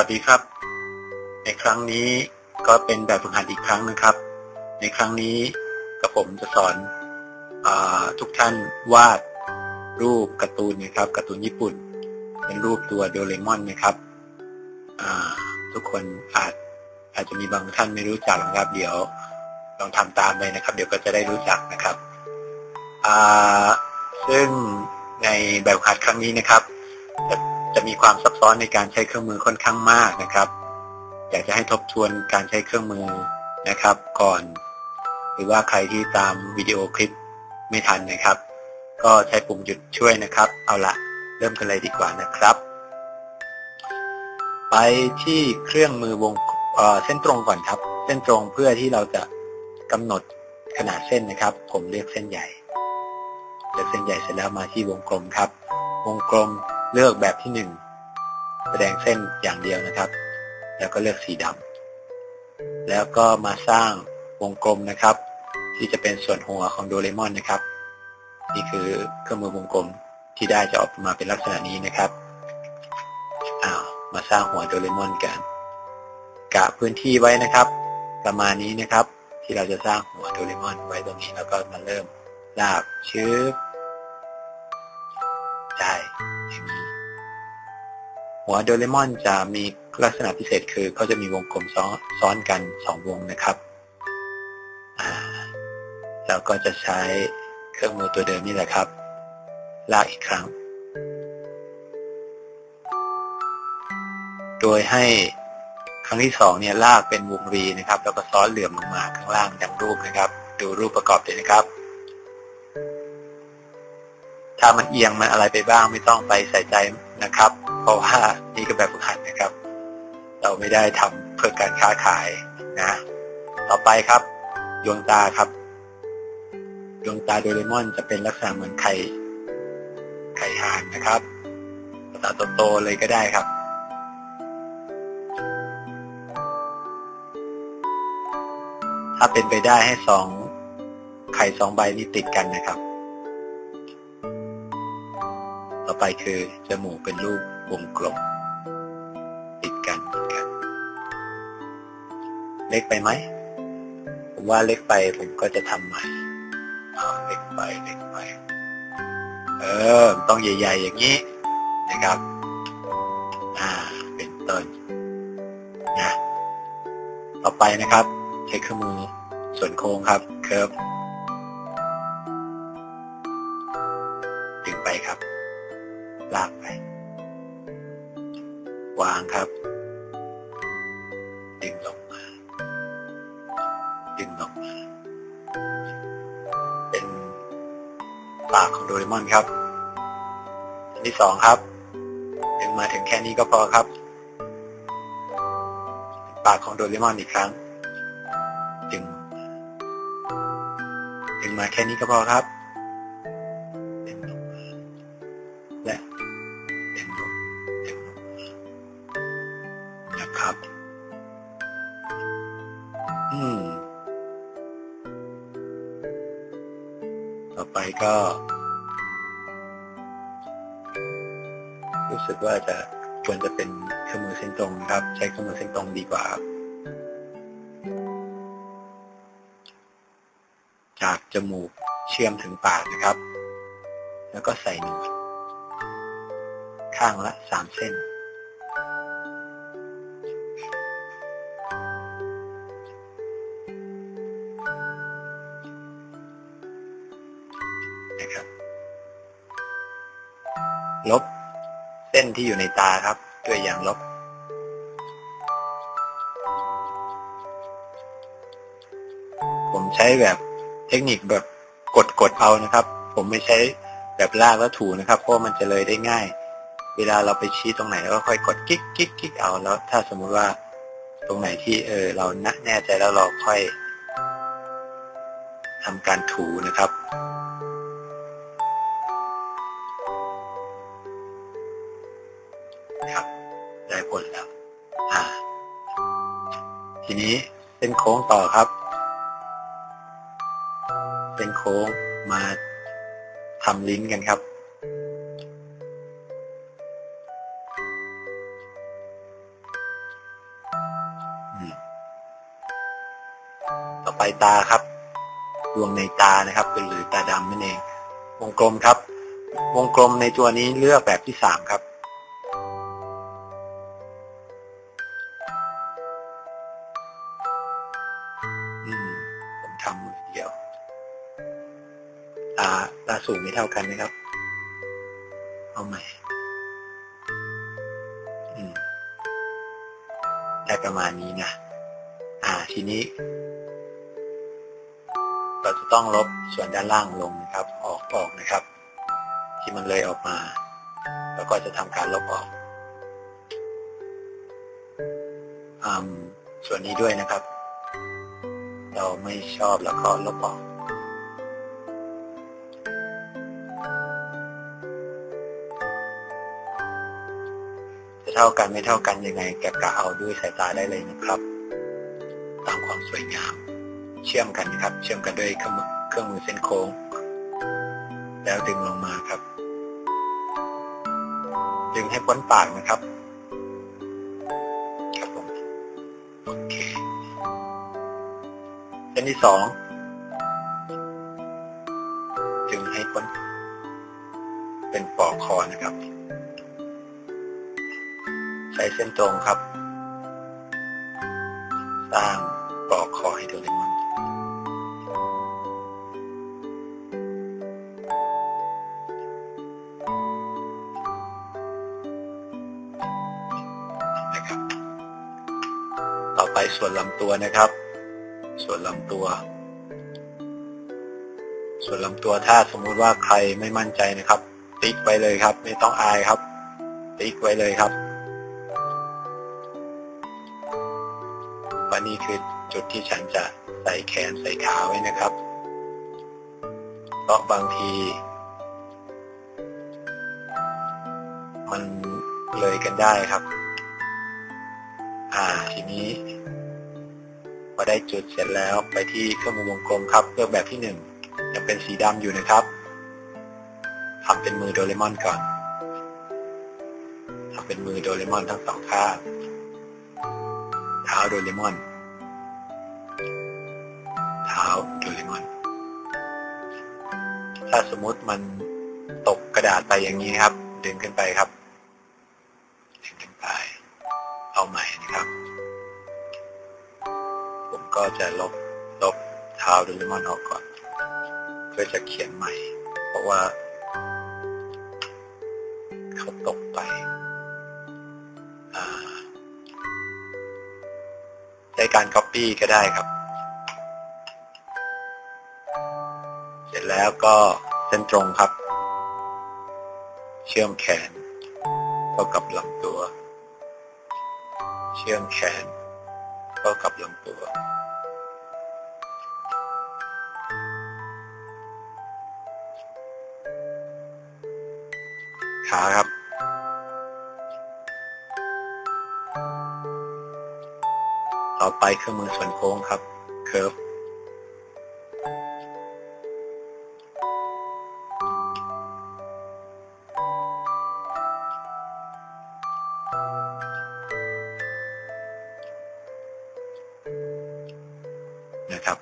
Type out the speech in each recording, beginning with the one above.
วัสดีครับ ในครั้งนี้ก็เป็นแบบฝึกหัดอีกครั้งนะครับ ในครั้งนี้กับผมจะสอนอทุกท่านวาดรูปการ์ตูนนะครับการ์ตูนญี่ปุ่น เป็นรูปตัวโดเรมอนนะครับทุกคนอาจอาจจะมีบางท่านไม่รู้จักนะครับ เดี๋ยวลองทำตามไปนะครับ เดี๋ยวก็จะได้รู้จักนะครับซึ่งในแบบหัดครั้งนี้นะครับจะ จะมีความซับซ้อนในการใช้เครื่องมือค่อนข้างมากนะครับ อยากจะให้ทบทวนการใช้เครื่องมือนะครับ ก่อน หรือว่าใครที่ตามวิดีโอคลิปไม่ทันนะครับ ก็ใช้ปุ่มหยุดช่วยนะครับ เอาละเริ่มกันเลยดีกว่านะครับ ไปที่เครื่องมือวงเส้นตรงก่อนครับ เส้นตรงเพื่อที่เราจะกำหนดขนาดเส้นนะครับ ผมเลือกเส้นใหญ่เลือกเส้นใหญ่เสร็จแล้วมาที่วงกลมครับ วงกลม เลือกแบบที่หนึ่งแสดงเส้นอย่างเดียวนะครับ แล้วก็เลือกสีดำแล้วก็มาสร้างวงกลมนะครับ ที่จะเป็นส่วนหัวของโดเรมอนนะครับ นี่คือเครื่องมือวงกลมที่ได้จะออกมาเป็นลักษณะนี้นะครับอ้าวมาสร้างหัวโดเรมอนกัน กะพื้นที่ไว้นะครับ ประมาณนี้นะครับ ที่เราจะสร้างหัวโดเรมอนไว้ตรงนี้แล้วก็มาเริ่มลากชื้อ หัวโดเรมอนจะมีลักษณะพิเศษคือเขาจะมีวงกลมซ้อนอนกันสองวงนะครับแล้วก็จะใช้เครื่องมือตัวเดิมนี่แหละครับ ลากอีกครั้ง โดยให้ครั้งที่สองเนี่ยลากเป็นวงรีนะครับ แล้วก็ซ้อนเหลื่อมลงมาข้างล่างดังรูปนะครับ ดูรูปประกอบเลยนะครับ ถ้ามันเอียงมันอะไรไปบ้างไม่ต้องไปใส่ใจนะครับ เพราะว่านี่ก็แบบฝึกหัดนะครับ เราไม่ได้ทำเพื่อการค้าขายนะ ต่อไปครับดวงตาครับดวงตาโดเรมอนจะเป็นลักษณะเหมือนไข่ไข่ห่านนะครับตาโตๆเลยก็ได้ครับ ถ้าเป็นไปได้ให้สองไข่สองใบนี้ติดกันนะครับ ต่อไปคือจมูกเป็นรูป วงกลม ติดกันติดกัน เล็กไปไหม ผมว่าเล็กไปผมก็จะทำใหม่เล็กไปเล็กไป เออ ต้องใหญ่ ๆ อย่างนี้นะครับ อ่า เป็นต้นนะต่อไปนะครับ ใช้เครื่องมือส่วนโค้งครับ เคิร์ฟ ดึงลงมา ดึงลงมา เป็นปากของโดเรมอนครับอันที่สองครับ ดึงมาถึงแค่นี้ก็พอครับ ปากของโดเรมอนอีกครั้ง ดึง ดึงมาแค่นี้ก็พอครับ ต่อไปก็ รู้สึกว่าจะควรจะเป็นเครื่องมือเส้นตรงครับ ใช้เครื่องมือเส้นตรงดีกว่าจากจมูกเชื่อมถึงปากนะครับ แล้วก็ใส่หนวด ข้างละสามเส้น เส้นที่อยู่ในตาครับ ด้วยยางลบ ผมใช้แบบเทคนิคแบบกดกดเอานะครับ ผมไม่ใช้แบบลากแล้วถูนะครับ เพราะมันจะเลยได้ง่าย เวลาเราไปชี้ตรงไหนก็ค่อยกดกิ๊กกิ๊กกิ๊กเอาแล้ว ถ้าสมมุติว่าตรงไหนที่เออเราแน่ใจแล้วเราค่อยทำการถูนะครับ ทีนี้เป็นโค้งต่อครับ เป็นโค้งมาทำลิ้นกันครับ ต่อไปตาครับ ดวงในตานะครับ เป็นหรือตาดำนั่นเอง วงกลมครับ วงกลมในตัวนี้เลือกแบบที่สามครับ สูงไม่เท่ากันนะครับ เอาใหม่มได้ประมาณนี้นะ อ่า ทีนี้ เราจะต้องลบส่วนด้านล่างลงนะครับ ออกออกนะครับ ที่มันเลยออกมา แล้วก็จะทำการลบออกอส่วนนี้ด้วยนะครับ เราไม่ชอบแล้วก็ลบออก เท่ากันไม่เท่ากันยังไงแกะกะเอาด้วยสายตาได้เลยนะครับ ตามความสวยงาม เชื่อมกันครับ เชื่อมกันด้วยเครื่องมือเครื่องมือเส้นโค้ง แล้วดึงลงมาครับ ดึงให้พ้นปากนะครับ ครับผมโอเคเส้นที่สอง ตรงครับ สร้างปลอกคอให้โดเรมอนนะครับ ต่อไปส่วนลำตัวนะครับ ส่วนลำตัว ส่วนลำตัวถ้าสมมุติว่าใครไม่มั่นใจนะครับ ติ๊กไว้เลยครับ ไม่ต้องอายครับ ติ๊กไว้เลยครับ ว่านี่คือจุดที่ฉันจะใส่แขนใส่ขาไว้นะครับ เพราะบางที มันเลยกันได้ครับ อ่า ทีนี้พอได้จุดเสร็จแล้วไปที่เครื่องมือวงกลมครับเลือกแบบที่หนึ่งยังเป็นสีดำอยู่นะครับทำเป็นมือโดเรมอนก่อนทำเป็นมือโดเรมอนทั้งสองข้าง เท้าโดเรมอน เท้าโดเรมอน ถ้าสมมติมันตกกระดาษไปอย่างนี้ครับ ดึงขึ้นไปครับ ดึงขึ้นไป เอาใหม่นะครับ ผมก็จะลบลบเท้าโดเรมอนออกก่อน เพื่อจะเขียนใหม่ เพราะว่า การ Copy ก็ได้ครับ เสร็จแล้วก็เส้นตรงครับ เชื่อมแขนเข้ากับลำตัว เชื่อมแขนเข้ากับลำตัว ขาครับ ไปเครื่องมือส่วนโค้งครับเคิร์ฟนะครับ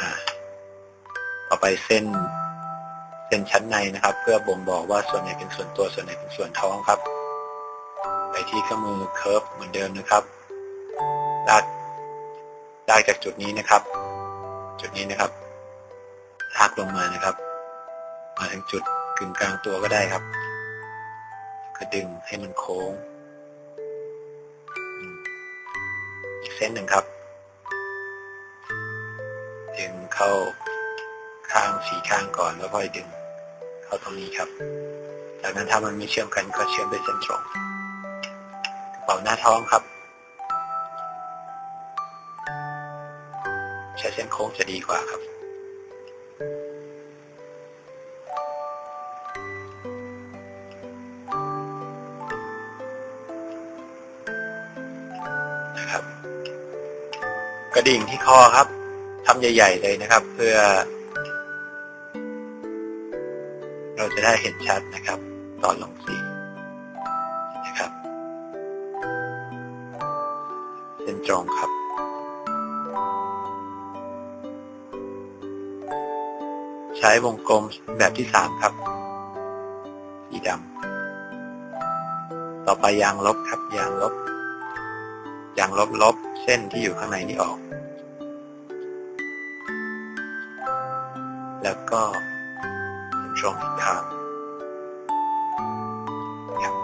อ่าต่อไปเส้นเส้นชั้นในนะครับ เพื่อบ่งบอกว่าส่วนไหนเป็นส่วนตัวส่วนไหนเป็นส่วนท้องครับ ไปที่เครื่องมือเคิร์ฟเหมือนเดิมนะครับ ลากลากจากจุดนี้นะครับ จุดนี้นะครับลากลงมานะครับ มาถึงจุดกึ่งกลางตัวก็ได้ครับก็ดึงให้มันโค้งอีกเส้นหนึ่งครับดึงเข้าข้างสีข้างก่อนแล้วค่อยดึง เข้าตรงนี้ครับ จากนั้นถ้ามันไม่เชื่อมกันก็เชื่อมด้วยเส้นตรงกระเป๋าหน้าท้องครับ ช้เส้นโค้งจะดีกว่าครับ นะครับ กระดิ่งที่คอครับทำใหญ่ ๆ เลยนะครับ เพื่อ เราจะได้เห็นชัดนะครับ ตอนลงสีนะครับ เส้นตรงครับ ใช้วงกลมแบบที่สามครับ สีดำต่อไปยางลบครับ ยางลบ ยางลบลบเส้นที่อยู่ข้างในนี้ออก แล้วก็เป็นช่องอีกทางครับ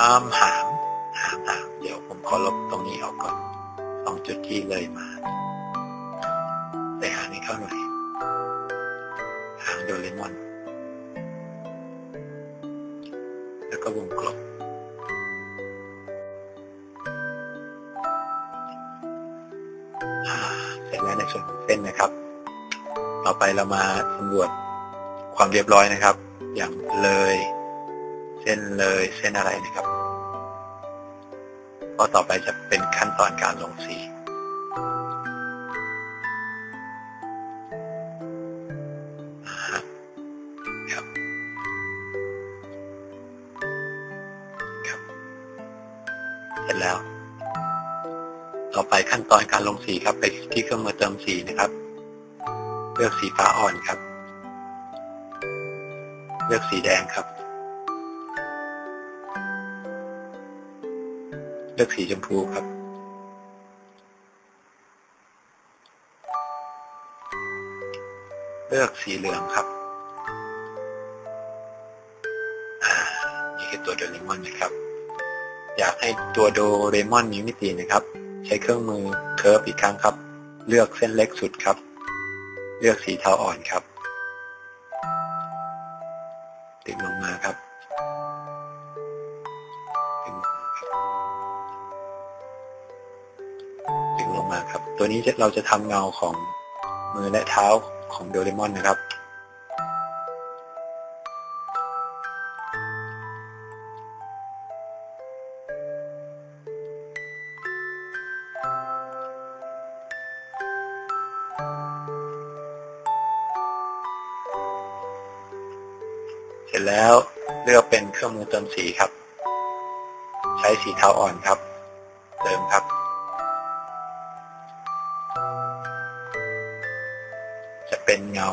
อามหางหางหางเดี๋ยวผมขอลบตรงนี้ออกก่อนสองจุดที่เลยมา ใส่างนี้เข้าหน่อยหางโดเรมอน แล้วก็วงกลมเสร็จแล้วในส่วนของเส้นนะครับ ต่อไปเรามาสำรวจความเรียบร้อยนะครับ อย่างเลย เส้นเลยเส้นอะไรนะครับ ก็ต่อไปจะเป็นขั้นตอนการลงสี เสร็จแล้ว ต่อไปขั้นตอนการลงสีครับ ไปที่เครื่องมือเติมสีนะครับ เลือกสีฟ้าอ่อนครับ เลือกสีแดงครับ เลือกสีชมพูครับเลือกสีเหลืองครับ อ่า นี่คือตัวโดเรมอนนะครับ อยากให้ตัวโดเรมอนมีมิตินะครับ ใช้เครื่องมือเคิร์ฟอีกครั้งครับ เลือกเส้นเล็กสุดครับ เลือกสีเทาอ่อนครับดึงลงมาครับดึงลงมาครับดึงลงมาครับ ตัวนี้เราจะทำเงาของมือและเท้าของโดเรมอนนะครับ ลือกเป็นเครื่องมือเติมสีครับ ใช้สีเทาอ่อนครับ เติมครับ จะเป็นเงา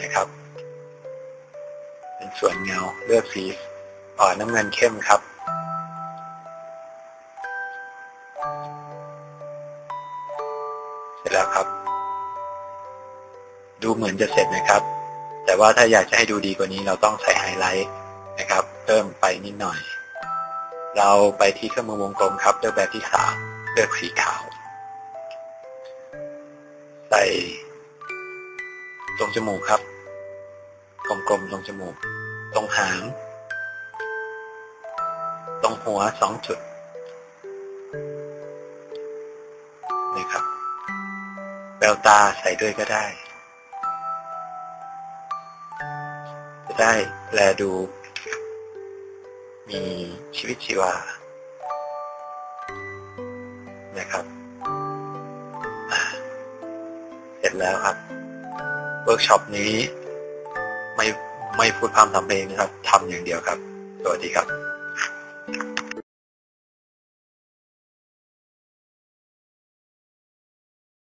นะครับ เป็นส่วนเงาเลือกสีอ่อนน้ำเงินเข้มครับเสร็จแล้วครับ ดูเหมือนจะเสร็จนะครับ แต่ว่าถ้าอยากจะให้ดูดีกว่านี้เราต้องใส่ไฮไลท์นะครับ เพิ่มไปนิดหน่อย เราไปที่เครื่องมือวงกลมครับเลือกแบบที่สามเลือกสีขาว ใส่ตรงจมูกครับ กลมๆตรงจมูก ตรงหาง ตรงหัวสองจุดนี่ครับแววตาใส่ด้วยก็ได้ จะได้แลดู มีชีวิตชีวา นะครับเสร็จแล้วครับ เวิร์กช็อปนี้ไม่ไม่พูดพร่ำทำเพลงนะครับทำอย่างเดียวครับ สวัสดีครับ